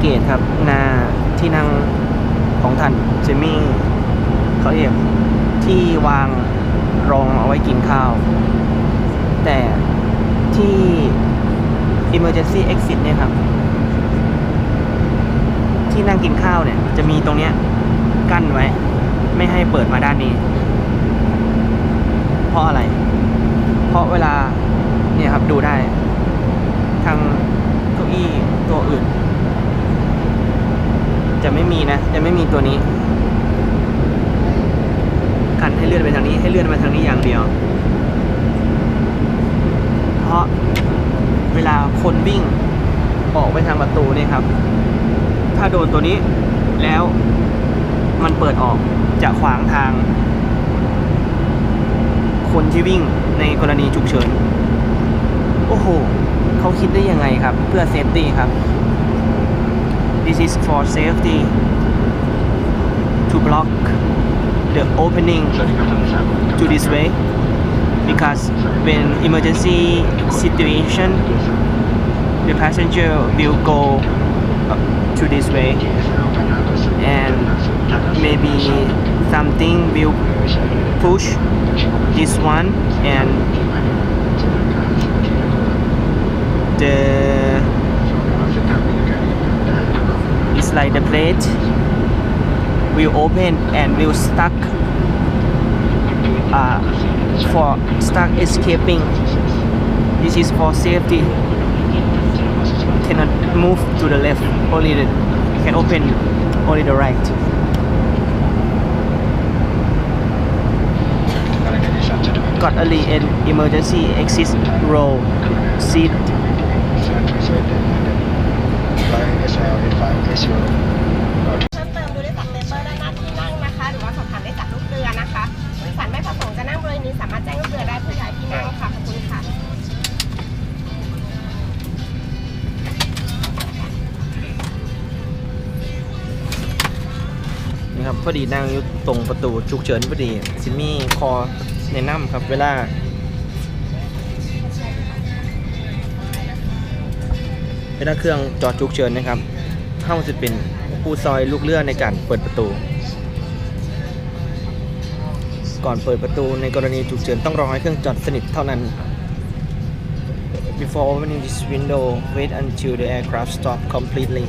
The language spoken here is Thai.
เกตครับหนาที่นั่งของท่านเจมี่เขาเรียกที่วางรองเอาไว้กินข้าว แต่ที่ emergency exit เนี่ยครับ ที่นั่งกินข้าวเนี่ย จะมีตรงเนี้ยกั้นไว้ ไม่ให้เปิดมาด้านนี้ เพราะอะไร เพราะเวลาเนี่ยครับดูได้ ทางเก้าอี้ตัวอื่น จะไม่มีนะจะไม่มีตัวนี้กันให้เลื่อนไปทางนี้ให้เลื่อนมาทางนี้อย่างเดียว เพราะเวลาคนวิ่งออกไปทางประตูนี่ครับ ถ้าโดนตัวนี้แล้วมันเปิดออกจะขวางทาง คนที่วิ่งในกรณีฉุกเฉิน โอ้โห เขาคิดได้ยังไงครับ เพื่อเซฟตี้ครับ This is for safety to block the opening to this way because when emergency situation the passenger will go to this way and maybe something will push this one and the like the plate. Will open and will stuck uh, for stuck escaping. This is for safety. Cannot move to the left only the can open only the right. Got early and emergency exit row. Seat นี้สามารถแจ้งลูกเรือได้เพื่อย้ายที่นั่งค่ะขอบคุณค่ะนี่ครับพอดีนั่งอยู่ตรงประตูฉุกเฉินพอดีซิมี่คอในน้ำครับ เวลาเวลาเครื่องจอดฉุกเฉินนะครับเข้าจะเป็นผู้ซอยลูกเรือในการเปิดประตู ก่อนเปิดประตูในกรณีฉุกเฉินต้องรอให้เครื่องจอดสนิทเท่านั้น Before opening this window wait until the aircraft stop completely